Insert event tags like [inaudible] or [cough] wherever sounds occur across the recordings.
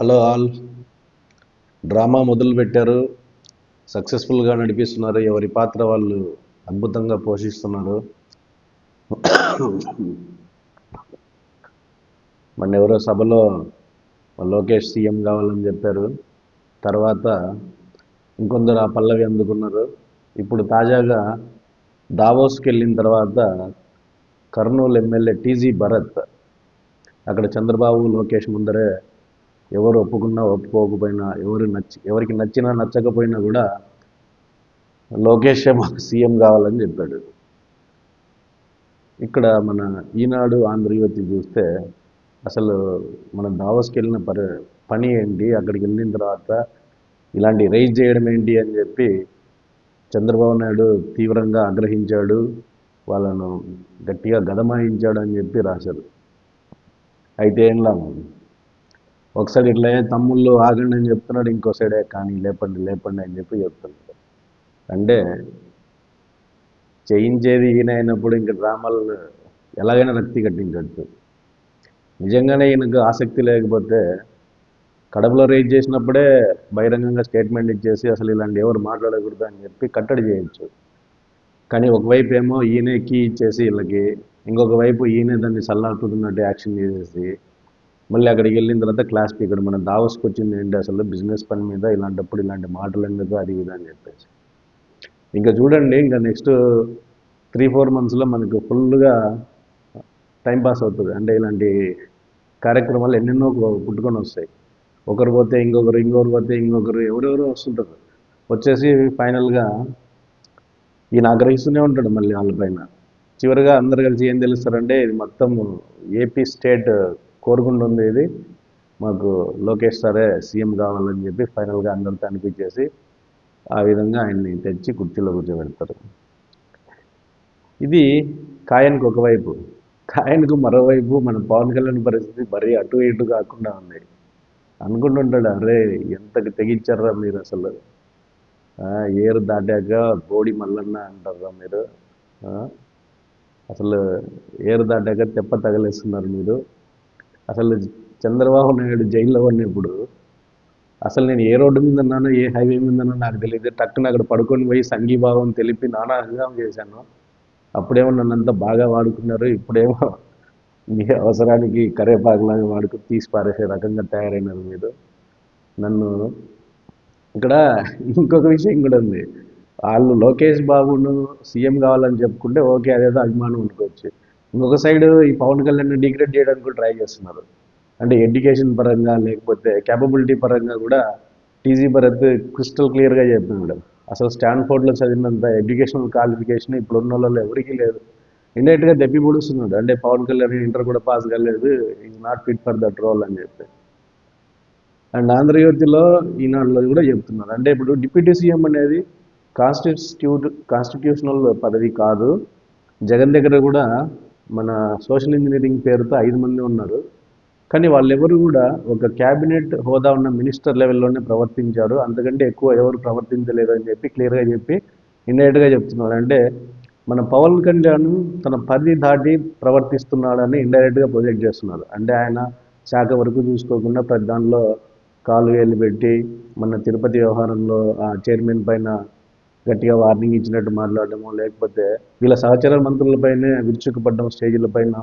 Hello all. Drama మొదలు పెట్టారు. సక్సెస్ఫుల్గా నడిపిస్తున్నారు. ఎవరి పాత్ర వాళ్ళు అద్భుతంగా పోషిస్తున్నారు. మన ఎవరో సభలో లోకేష్ సీఎం కావాలని చెప్పారు. తర్వాత ఇంకొందరు ఆ పల్లవి అందుకున్నారు. ఇప్పుడు తాజాగా దావోస్కి వెళ్ళిన తర్వాత కర్నూలు ఎమ్మెల్యే టీజీ భరత్. అక్కడ చంద్రబాబు లోకేష్ ముందరే ఎవరు ఒప్పుకున్నా ఒప్పుకోకపోయినా ఎవరు నచ్చి ఎవరికి నచ్చినా నచ్చకపోయినా కూడా లోకేషే మాకు సీఎం కావాలని చెప్పాడు. ఇక్కడ మన ఈనాడు ఆంధ్రజ్యోతి చూస్తే అసలు మన దావస్కి వెళ్ళిన పరి పని ఏంటి అక్కడికి వెళ్ళిన తర్వాత ఇలాంటి రైజ్ చేయడం ఏంటి అని చెప్పి చంద్రబాబు నాయుడు తీవ్రంగా ఆగ్రహించాడు వాళ్ళను గట్టిగా గదమాయించాడు అని చెప్పి రాశారు. అయితే ఏం లాభం ఒకసారి ఇట్లా తమ్ముళ్ళు ఆగండి అని చెప్తున్నాడు ఇంకో సైడే కానీ లేపండి లేపండి అని చెప్పి చెప్తున్నాడు అంటే చేయించేది ఈయన అయినప్పుడు ఇంక డ్రామాలను ఎలాగైనా రక్తి కట్టించట్టు నిజంగానే ఈయనకు ఆసక్తి లేకపోతే కడపలో రేజ్ చేసినప్పుడే బహిరంగంగా స్టేట్మెంట్ ఇచ్చేసి అసలు ఇలాంటి ఎవరు మాట్లాడకూడదు అని చెప్పి కట్టడి చేయొచ్చు. కానీ ఒకవైపు ఏమో ఈయనే కీ ఇచ్చేసి వీళ్ళకి ఇంకొక వైపు ఈయనే దాన్ని సల్లాడుతున్నట్టు యాక్షన్ చేసేసి మళ్ళీ అక్కడికి వెళ్ళిన తర్వాత క్లాస్ ఇక్కడ మనం దావస్కి వచ్చింది ఏంటి అసలు బిజినెస్ పని మీద ఇలాంటప్పుడు ఇలాంటి మాటలు ఎందుకు అది ఇది అని చెప్పేసి. ఇంకా చూడండి ఇంకా నెక్స్ట్ త్రీ ఫోర్ మంత్స్లో మనకు ఫుల్గా టైంపాస్ అవుతుంది. అంటే ఇలాంటి కార్యక్రమాలు ఎన్నెన్నో పుట్టుకొని వస్తాయి. ఒకరు పోతే ఇంకొకరు ఇంకొకరు పోతే ఇంకొకరు ఎవరెవరో వస్తుంటారు. వచ్చేసి ఫైనల్గా ఈయన ఆగ్రహిస్తూనే ఉంటాడు మళ్ళీ వాళ్ళపైన చివరిగా అందరు కలిసి ఏం తెలుస్తారంటే ఇది మొత్తం ఏపీ స్టేట్ కోరుకుంటుంది ఇది మాకు లోకేష్ సారే సీఎం కావాలని చెప్పి ఫైనల్గా అందరితో అనిపించేసి ఆ విధంగా ఆయన్ని తెచ్చి కుర్చీలో కూర్చోబెడతారు. ఇది కాయన్కు ఒకవైపు కాయన్కు మరోవైపు మన పవన్ కళ్యాణ్ పరిస్థితి మరీ అటు ఇటు కాకుండా ఉంది. అనుకుంటుంటాడు అరే ఎంతకి తెగించారా మీరు అసలు? ఏరు దాటాక బోడి మల్లన్న అంటారా మీరు? అసలు ఏరు దాటాక తెప్ప తగలేస్తున్నారు మీరు? అసలు చంద్రబాబు నాయుడు జైల్లో ఉన్నప్పుడు అసలు నేను ఏ రోడ్డు మీద ఉన్నానో ఏ హైవే మీద ఉన్నానో నాకు తెలియదు టక్కున అక్కడ పడుకొని పోయి సంఘీభావం తెలిపి నానా హంగామం చేశాను. అప్పుడేమో నన్ను అంతా బాగా వాడుకున్నారు. ఇప్పుడేమో మీ అవసరానికి కరేపాకులాగా వాడుకు తీసి పారేసే రకంగా తయారైనారు మీరు. నన్ను ఇక్కడ ఇంకొక విషయం కూడా ఉంది. వాళ్ళు లోకేష్ బాబును సీఎం కావాలని చెప్పుకుంటే ఓకే అదేదో అభిమానం అనుకోవచ్చు. ఇంకొక సైడ్ ఈ పవన్ కళ్యాణ్ డిగ్రేడ్ చేయడానికి కూడా ట్రై చేస్తున్నారు. అంటే ఎడ్యుకేషన్ పరంగా లేకపోతే క్యాపబిలిటీ పరంగా కూడా టీజీ భరత్ క్రిస్టల్ క్లియర్గా చెప్పినాడు అసలు స్టాన్ఫోర్డ్లో చదివినంత ఎడ్యుకేషనల్ క్వాలిఫికేషన్ ఇప్పుడు ఉన్న వాళ్ళు ఎవరికీ లేదు. ఇండైరెక్ట్గా దెప్పి పొడుస్తున్నాడు. అంటే పవన్ కళ్యాణ్ ఇంటర్ కూడా పాస్ కాలేదు. Is not fit for that role అని చెప్పి. అండ్ ఆంధ్రజ్యోతిలో ఈనాడులో కూడా చెప్తున్నారు. అంటే ఇప్పుడు డిప్యూటీ సీఎం అనేది కాన్స్టిట్యూట్ కాన్స్టిట్యూషనల్ పదవి కాదు. జగన్ దగ్గర కూడా మన సోషల్ ఇంజనీరింగ్ పేరుతో ఐదు మంది ఉన్నారు. కానీ వాళ్ళెవరు కూడా ఒక క్యాబినెట్ హోదా ఉన్న మినిస్టర్ లెవెల్లోనే ప్రవర్తించారు. అంతకంటే ఎక్కువ ఎవరు ప్రవర్తించలేదు అని చెప్పి క్లియర్గా చెప్పి ఇండైరెక్ట్గా చెప్తున్నారు. అంటే మన పవన్ కళ్యాణ్ తన పరిధి దాటి ప్రవర్తిస్తున్నాడని ఇండైరెక్ట్గా ప్రొజెక్ట్ చేస్తున్నారు. అంటే ఆయన శాఖ వరకు చూసుకోకుండా ప్రతి దానిలో కాలు వేలు పెట్టి మన తిరుపతి వ్యవహారంలో ఆ చైర్మన్ పైన గట్టిగా వార్నింగ్ ఇచ్చినట్టు మాట్లాడడము లేకపోతే వీళ్ళ సహచర మంత్రులపైనే విరుచుకుపడడం స్టేజీల పైన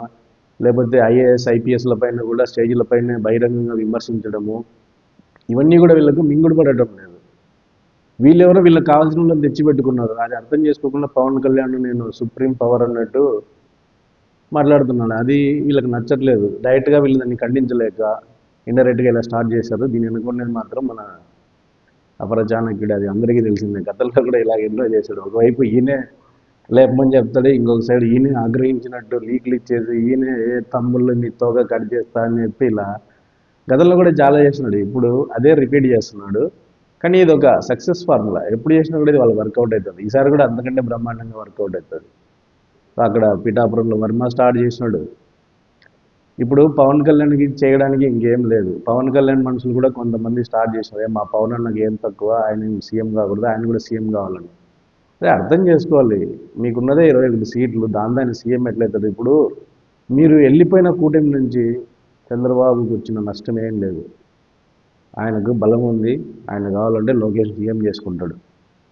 లేకపోతే ఐఏఎస్ ఐపీఎస్ల పైన కూడా స్టేజీల పైన బహిరంగంగా విమర్శించడము. ఇవన్నీ కూడా వీళ్ళకు మింగుడు పడటం లేదు. వీళ్ళెవరో వీళ్ళకి కావాల్సిన వాళ్ళని తెచ్చిపెట్టుకున్నారు. అది అర్థం చేసుకోకుండా పవన్ కళ్యాణ్ నేను సుప్రీం పవర్ అన్నట్టు మాట్లాడుతున్నాను అది వీళ్ళకి నచ్చట్లేదు. డైరెక్ట్గా వీళ్ళు దాన్ని ఖండించలేక ఇండైరెక్ట్గా ఇలా స్టార్ట్ చేశారు. దీని అనుకునేది మాత్రం మన అపర అది అందరికీ తెలిసిందే. గతంలో కూడా ఇలా ఎన్నో చేశాడు. ఒకవైపు ఈయనే లేపమని చెప్తాడు ఇంకొక సైడ్ ఈయనే ఆగ్రహించినట్టు లీక్లు ఇచ్చేసి ఈయనే ఏ తమ్ముళ్ళు నీ తోగా కట్ చేస్తా అని చెప్పి ఇలా గతంలో కూడా చాలా చేస్తున్నాడు. ఇప్పుడు అదే రిపీట్ చేస్తున్నాడు. కానీ ఇది ఒక సక్సెస్ ఫార్ములా. ఎప్పుడు చేసినా కూడా ఇది వాళ్ళు వర్కౌట్ అవుతుంది. ఈసారి కూడా అంతకంటే బ్రహ్మాండంగా వర్కౌట్ అవుతుంది. అక్కడ పిఠాపురంలో వర్మ స్టార్ట్ చేసినాడు. ఇప్పుడు పవన్ కళ్యాణ్కి చేయడానికి ఇంకేం లేదు. పవన్ కళ్యాణ్ మనుషులు కూడా కొంతమంది స్టార్ట్ చేసినారు మా పవన్ అన్నకి ఏం తక్కువ? ఆయన సీఎం కాకూడదు. ఆయన కూడా సీఎం కావాలని. అదే అర్థం చేసుకోవాలి. మీకున్నదే ఇరవై ఒకటి సీట్లు. దాని దాని సీఎం ఎట్లయితుంది ఇప్పుడు మీరు వెళ్ళిపోయిన కూటమి నుంచి చంద్రబాబుకి వచ్చిన నష్టం ఏం లేదు. ఆయనకు బలం ఉంది. ఆయన కావాలంటే లోకేష్ సీఎం చేసుకుంటాడు.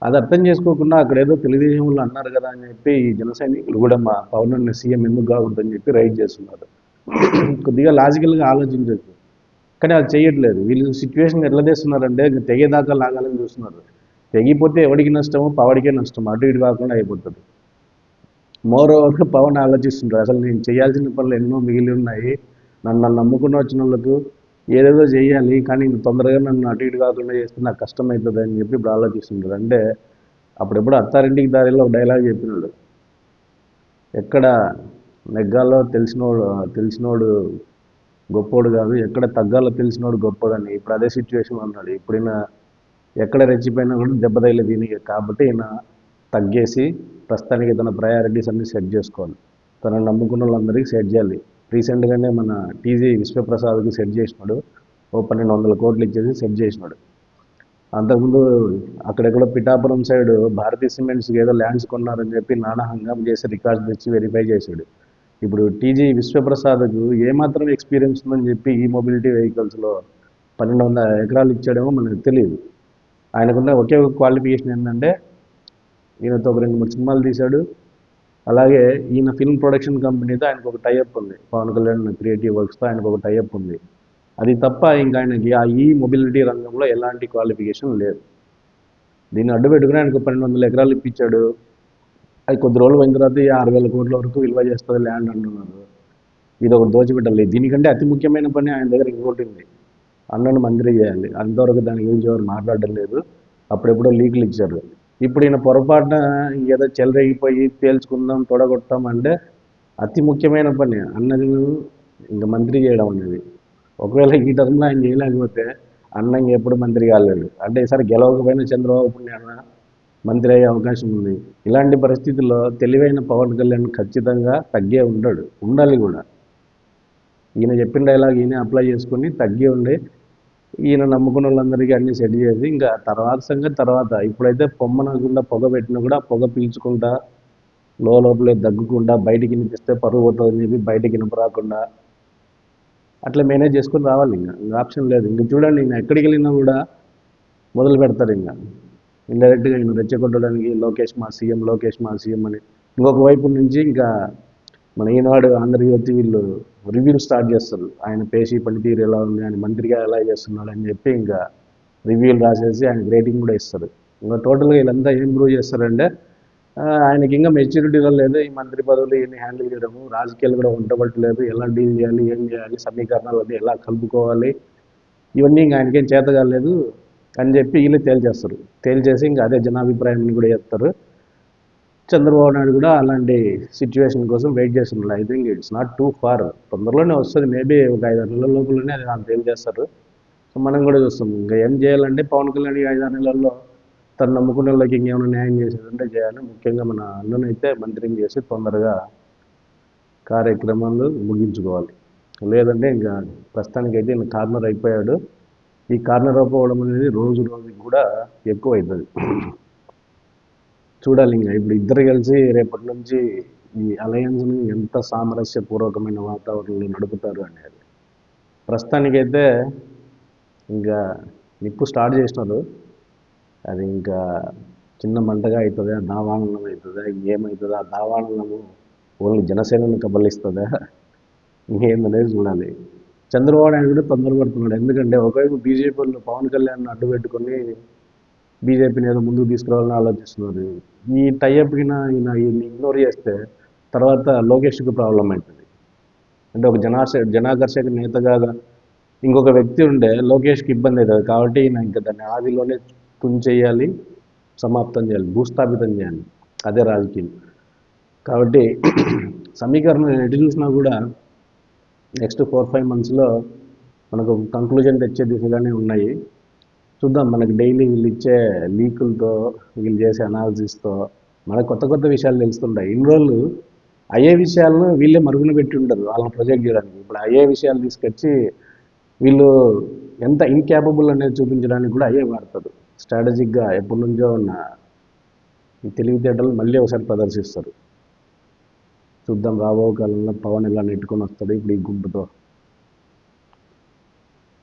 అది అర్థం చేసుకోకుండా అక్కడ ఏదో తెలుగుదేశం వాళ్ళు అన్నారు కదా అని చెప్పి ఈ జన సైనికులు కూడా మా పవన్ సీఎం ఎందుకు కాకూడదని చెప్పి రైట్ చేస్తున్నారు. కొద్దిగా లాజికల్గా ఆలోచించవచ్చు కానీ అది చేయట్లేదు. వీళ్ళు సిచ్యువేషన్ ఎట్లా తెస్తున్నారంటే ఇంక తెగేదాకా లాగాలని చూస్తున్నారు. తెగిపోతే ఎవడికి నష్టమో పవడికే నష్టం అటు ఇటు కాకుండా అయిపోతుంది. మోర్ ఓవర్ పవన్ ఆలోచిస్తుంటారు అసలు నేను చేయాల్సిన పనులు ఎన్నో మిగిలి ఉన్నాయి. నన్ను నన్ను నమ్ముకుని వచ్చిన వాళ్ళకు ఏదేదో చేయాలి కానీ ఇంత తొందరగా నన్ను అటు ఇటు కాకుండా చేస్తే నాకు కష్టమవుతుంది అని చెప్పి ఇప్పుడు ఆలోచిస్తుంటారు అంటే అప్పుడెప్పుడు అత్తారింటికి దారిలో ఒక డైలాగ్ చెప్పినాడు. ఎక్కడ నెగ్గాలో తెలిసినోడు తెలిసినోడు గొప్పోడు కాదు ఎక్కడ తగ్గాలో తెలిసినోడు గొప్పదని ఇప్పుడు అదే సిచ్యువేషన్ ఉన్నాడు ఇప్పుడు ఈయన ఎక్కడ రెచ్చిపోయినా కూడా దెబ్బ తగిలే దీనికి కాబట్టి ఈయన తగ్గేసి ప్రస్తుతానికి తన ప్రయారిటీస్ అన్ని సెట్ చేసుకోవాలి. తనను నమ్ముకున్న వాళ్ళందరికీ సెట్ చేయాలి రీసెంట్గానే మన టీజీ విశ్వప్రసాద్కి సెట్ చేసినాడు. ఓ పన్నెండు వందల కోట్లు ఇచ్చేసి సెట్ చేసినాడు. అంతకుముందు అక్కడెక్కడో పిఠాపురం సైడ్ భారతీ సిమెంట్స్కి ఏదో ల్యాండ్స్ కొన్నారని చెప్పి నానా హంగామ చేసి రికార్డ్స్ తెచ్చి వెరిఫై చేశాడు. ఇప్పుడు టీజీ విశ్వప్రసాద్కు ఏమాత్రం ఎక్స్పీరియన్స్ ఉందని చెప్పి ఈ మొబిలిటీ వెహికల్స్లో పన్నెండు వందల ఎకరాలు ఇచ్చాడేమో మనకు తెలియదు ఆయనకున్న ఒకే ఒక క్వాలిఫికేషన్ ఏంటంటే ఈయనతో ఒక రెండు మూడు సినిమాలు తీశాడు. అలాగే ఈయన ఫిల్మ్ ప్రొడక్షన్ కంపెనీతో ఆయనకు ఒక టైఅప్ ఉంది. పవన్ కళ్యాణ్ క్రియేటివ్ వర్క్స్తో ఆయనకు ఒక టైఅప్ ఉంది. అది తప్ప ఇంకా ఆయనకి ఆ ఈ మొబిలిటీ రంగంలో ఎలాంటి క్వాలిఫికేషన్ లేదు. దీన్ని అడ్డు పెట్టుకుని ఆయనకు పన్నెండు వందల ఎకరాలు ఇప్పించాడు. అది కొద్ది రోజులు పోయిన తర్వాత ఆరు వేల కోట్ల వరకు విలువ చేస్తుంది ల్యాండ్ అంటున్నారు. ఇది ఒక దోచిపెట్టాలి. దీనికంటే అతి ముఖ్యమైన పని ఆయన దగ్గర ఇంకోటి ఉంది అన్నను మంత్రి చేయాలి. అంతవరకు దాని గురించి ఎవరు మాట్లాడడం లేదు. అప్పుడెప్పుడో లీకులు ఇచ్చారు. ఇప్పుడు ఈయన పొరపాటున ఏదో చెలరేగిపోయి తేల్చుకుందాం తొడగొట్టాం అంటే అతి ముఖ్యమైన పని. అన్నది ఇంకా మంత్రి చేయడం అనేది. ఒకవేళ ఈ టర్మ్లో ఆయన చేయలేకపోతే అన్న ఇంకెప్పుడు మంత్రి కాలేడు అంటే ఈసారి గెలవకపోయినా చంద్రబాబు పుణ్యాన మంత్రి అయ్యే అవకాశం ఉంది. ఇలాంటి పరిస్థితుల్లో తెలివైన పవన్ కళ్యాణ్ ఖచ్చితంగా తగ్గే ఉంటాడు. ఉండాలి కూడా. ఈయన చెప్పిన డైలాగ్ ఈయన అప్లై చేసుకుని తగ్గి ఉండి ఈయన నమ్ముకున్న వాళ్ళందరికీ అన్ని సెట్ చేసి ఇంకా తర్వాత సంగతి తర్వాత. ఇప్పుడైతే పొమ్మనకుండా పొగ పెట్టినా కూడా పొగ పీల్చుకుంటా లోపలే దగ్గుకుండా బయటికి వినిపిస్తే పరుగు పోతుందని చెప్పి బయటికి వినపరాకుండా అట్లా మేనేజ్ చేసుకొని రావాలి ఇంకా. ఇంకా ఆప్షన్ లేదు. ఇంక చూడండి ఇంకా ఎక్కడికి వెళ్ళినా కూడా మొదలు పెడతారు ఇంకా. ఇండైరెక్ట్గా ఈయన రెచ్చగొట్టడానికి లోకేష్ మా సీఎం లోకేష్ మా సీఎం అని. ఇంకొక వైపు నుంచి ఇంకా మన ఈనాడు ఆంధ్రజ్యోతి వీళ్ళు రివ్యూలు స్టార్ట్ చేస్తారు. ఆయన పేషీ పనితీరు ఎలా ఉంది? ఆయన మంత్రిగా ఎలా చేస్తున్నాడు అని చెప్పి ఇంకా రివ్యూలు రాసేసి ఆయన రేటింగ్ కూడా ఇస్తారు. ఇంకా టోటల్గా వీళ్ళంతా ఏం ప్రూవ్ చేస్తారంటే ఆయనకి ఇంకా మెచ్యూరిటీలో లేదు. ఈ మంత్రి పదవులు ఇవన్నీ హ్యాండిల్ చేయడము రాజకీయాలు కూడా ఉండబట్టలేదు ఎలా డీల్ చేయాలి ఏం చేయాలి సమీకరణాలు అన్నీ ఎలా కలుపుకోవాలి? ఇవన్నీ ఇంకా ఆయనకేం చేత కాలేదు అని చెప్పి వీళ్ళు తేల్చేస్తారు. తేల్చేసి ఇంకా అదే జనాభిప్రాయాన్ని కూడా చెప్తారు. చంద్రబాబు నాయుడు కూడా అలాంటి సిచ్యువేషన్ కోసం వెయిట్ చేస్తున్నారు I think it's not too far తొందరలోనే వస్తుంది. మేబీ ఒక ఐదు ఆరు నెలల లోపలనే అది నాకు తేల్చేస్తారు. సో మనం కూడా చూస్తాం. ఇంకా ఏం చేయాలంటే పవన్ కళ్యాణ్ ఐదు ఆరు నెలల్లో తను నమ్ముకునే వాళ్ళకి ఇంకేమైనా న్యాయం చేసేదంటే చేయాలి. ముఖ్యంగా మన అన్ననైతే మంత్రిని చేసి తొందరగా కార్యక్రమాలు ముగించుకోవాలి. లేదంటే ఇంకా ప్రస్తుతానికైతే ఇంకా కార్నర్ అయిపోయాడు. ఈ కారణరూపవడం అనేది రోజు రోజుకి కూడా ఎక్కువ అవుతుంది చూడాలి ఇంకా ఇప్పుడు ఇద్దరు కలిసి రేపటి నుంచి ఈ అలయన్స్ని ఎంత సామరస్యపూర్వకమైన వాతావరణంలో నడుపుతారు అనేది. ప్రస్తుతానికైతే ఇంకా నిప్పు స్టార్ట్ చేసినారు. అది ఇంకా చిన్న మంటగా అవుతుందా దావానలం అవుతుందా ఏమవుతుందా ఆ దావానలము ఓన్లీ జనసేనను కబలిస్తుందా? ఇంకేందనేది చూడాలి. చంద్రబాబు నాయుడు కూడా తొందరపడుతున్నాడు. ఎందుకంటే ఒకవైపు బీజేపీ పవన్ కళ్యాణ్ అడ్డు పెట్టుకొని బీజేపీని ఏదో ముందుకు తీసుకురావాలని ఆలోచిస్తున్నారు. ఈ టైఅప్కి ఈయన ఈయన్ని ఇగ్నోర్ చేస్తే తర్వాత లోకేష్కి ప్రాబ్లం అవుతుంది. అంటే ఒక జనాశ జనాకర్షక నేతగా ఇంకొక వ్యక్తి ఉంటే లోకేష్కి ఇబ్బంది అవుతుంది. కాబట్టి ఈయన ఇంకా దాన్ని ఆదిలోనే తుంచేయాలి సమాప్తం చేయాలి భూస్థాపితం చేయాలి. అదే రాజకీయం. కాబట్టి [clears throat] సమీకరణం ఎటు చూసినా కూడా నెక్స్ట్ ఫోర్ ఫైవ్ మంత్స్లో మనకు కంక్లూజన్ తెచ్చే దిశగానే ఉన్నాయి. చూద్దాం మనకి డైలీ వీళ్ళు ఇచ్చే లీకులతో వీళ్ళు చేసే అనాలిసిస్తో మనకు కొత్త కొత్త విషయాలు తెలుస్తుంటాయి. ఇన్ని రోజులు అయ్యే విషయాలను వీళ్ళే మరుగున పెట్టి ఉండరు వాళ్ళని ప్రొజెక్ట్ చేయడానికి. ఇప్పుడు అయ్యే విషయాలు తీసుకొచ్చి వీళ్ళు ఎంత ఇన్క్యాపబుల్ అనేది చూపించడానికి కూడా అయ్యే వాడతారు స్ట్రాటజిక్గా ఎప్పటి నుంచో ఉన్న ఈ తెలివితేటలు మళ్ళీ ఒకసారి ప్రదర్శిస్తారు. చూద్దాం రాబో కాలంలో పవన్ ఎలా నెట్టుకొని వస్తాడు ఇప్పుడు ఈ గుంపుతో.